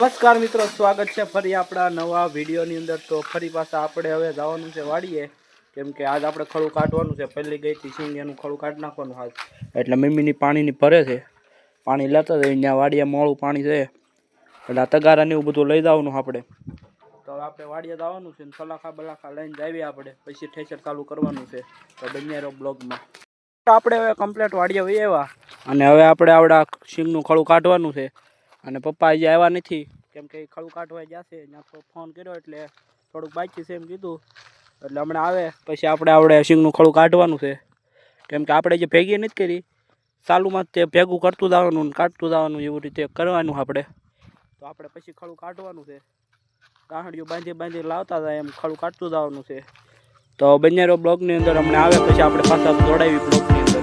નમસ્કાર મિત્રો, સ્વાગત છે ફરી આપણા નવા વિડીયોની અંદર. તો ફરી પાછા આપણે હવે જવાનું છે વાડીએ. કેમ કે આજ આપણે ખડું કાઢવાનું છે. પહેલી ગઈ સિંગ એનું ખડું કાઢી નાખવાનું હાલ. એટલે મમ્મીની પાણીની ભરે છે. પાણી લેતા જઈએ, ત્યાં વાડીએ મોળું પાણી છે. એટલે આ તગારાને એવું બધું લઈ જવાનું આપણે. તો હવે આપણે વાડીએ જવાનું છે ને સલાખા બલાખા લઈને જઈએ આપણે. પછી ઠેસર ચાલુ કરવાનું છે. તો બંને બ્લોગમાં. આપણે હવે કમ્પ્લેટ વાડીએ વહી આવ્યા. અને હવે આપણે આવડા સિંગનું ખડું કાઢવાનું છે. અને પપ્પા હજી આવ્યા નથી. કેમ કે ખડું કાઢવા જશે તો ફોન કર્યો એટલે થોડુંક બાકી છે એમ કીધું. એટલે હમણાં આવે, પછી આપણે આવડે સિંગનું ખડું કાઢવાનું છે. કેમ કે આપણે જે ભેગી નથી કરી, ચાલુમાં તે ભેગું કરતું જવાનું કાઢતું જવાનું, એવું રીતે કરવાનું આપણે. તો આપણે પછી ખડું કાઢવાનું છે. ગાંહડિયું બાંધી બાંધી લાવતા હતા, એમ ખડું કાઢતું જવાનું છે. તો બંનેરો બ્લોગની અંદર હમણાં આવે, પછી આપણે પાછા જોડાવી બ્લોગની અંદર.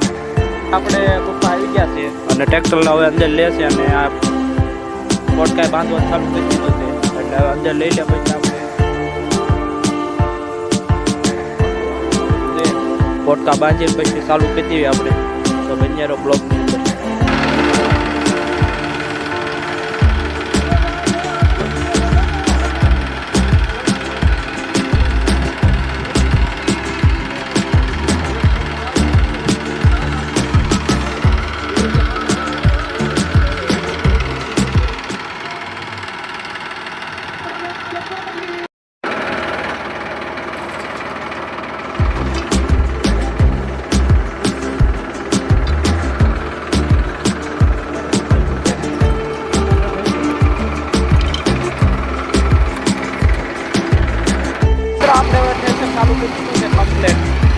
આપણે પપ્પા આવી ગયા છે. અને ટ્રેક્ટર હવે અંદર લેશે અને આ પોટકાય બાંધવા ચાલુ કરી દીધો છે. એટલે અંદર લઈ લે પછી આપણે. પોટકા બાંધીને પછી ચાલુ કરી દઈએ આપણે. તો બંનેરો બ્લોકની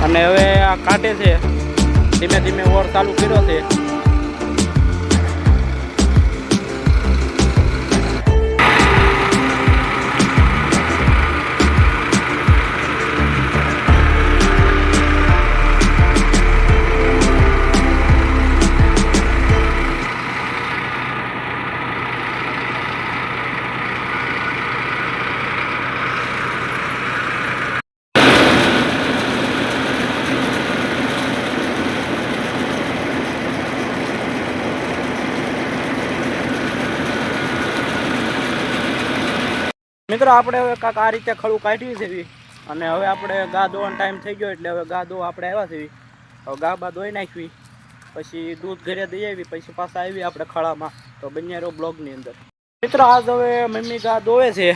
અને હવે આ કાઢે છે. ધીમે ધીમે ઓર ચાલુ કર્યો છે. મિત્રો, આપણે હવે કાંક આ રીતે ખડું કાઢ્યું છે અને હવે આપણે ગા ધોવાનો ટાઈમ થઈ ગયો એટલે હવે ગા ધોવા આપણે આવ્યા છે હવે ગા બા ધોઈ નાખવી. પછી દૂધ ઘરે દઈ આવી, પછી પાછા આવી આપણે ખળામાં તો બંને બ્લોગની અંદર. મિત્રો, આજ હવે મમ્મી ગા ધોવે છે.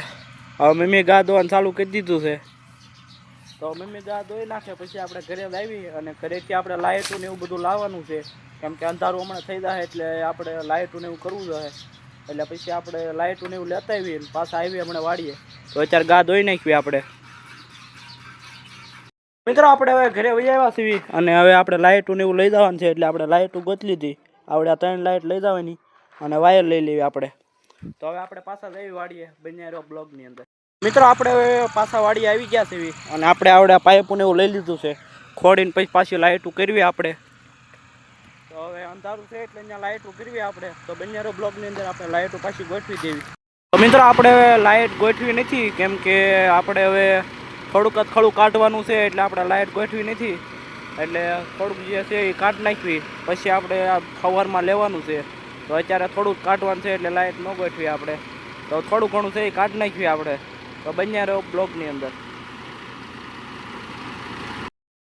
હવે મમ્મી ગા ધોવાનું ચાલુ કરી દીધું છે. તો મમ્મી ગા ધોઈ નાખે, પછી આપણે ઘરે લાવી અને ઘરેથી આપણે લાઇટું ને એવું બધું લાવવાનું છે. કેમ કે અંધારું હમણાં થઈ જાય એટલે આપણે લાઇટું ને એવું કરવું જોઈએ. એટલે પછી આપણે લાઇટું ને એવું લેતા આવીએ પાછા આવીએ હમણાં વાળીએ. તો અત્યારે ગા ધોઈ નાખવી આપણે. મિત્રો, આપણે હવે ઘરે વહી આવ્યા છીએ અને હવે આપણે લાઇટું ને એવું લઈ જવાનું છે એટલે આપણે લાઇટું ગોતી લીધી. આપણે આ ત્રણ લાઇટ લઈ જવાની અને વાયર લઈ લેવી આપણે. તો હવે આપણે પાછા જઈ વાડીએ બંને બ્લોગની અંદર. મિત્રો, આપણે હવે પાછા વાડીએ આવી ગયા છે અને આપણે આવડે પાઇપોને એવું લઈ લીધું છે. ખોડીને પછી પાછી લાઇટું કરવી આપણે. તો હવે અંધારું છે એટલે અહીંયા લાઇટો કરવી આપણે. તો બંનેરો બ્લોકની અંદર આપણે લાઇટો પાછી ગોઠવી દેવી. તો મિત્રો આપણે હવે લાઇટ ગોઠવી નથી, કેમ કે આપણે હવે થોડુંક ખડું કાઢવાનું છે એટલે આપણે લાઇટ ગોઠવી નથી. એટલે થોડુંક જે છે એ કાઢ નાખવી, પછી આપણે આ ફવારમાં લેવાનું છે. તો અત્યારે થોડુંક કાઢવાનું છે એટલે લાઇટ ન ગોઠવી આપણે. તો થોડું ઘણું છે એ કાઢ નાખવી આપણે. તો બંને રહ્યો બ્લોકની અંદર.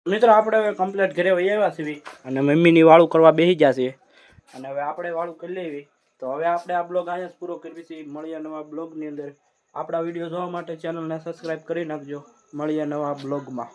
મિત્રો, આપણે હવે કમ્પ્લીટ ઘરે વહી આવ્યા છીએ અને મમ્મીની વાળું કરવા બેસી ગયા છે અને હવે આપણે વાળું કરી લેવી. તો હવે આપણે આ બ્લોગ અહીંયા જ પૂરો કરવી છે મળીએ નવા બ્લોગની અંદર. આપણા વીડિયો જોવા માટે ચેનલને સબસ્ક્રાઈબ કરી નાખજો. મળીએ નવા બ્લોગમાં.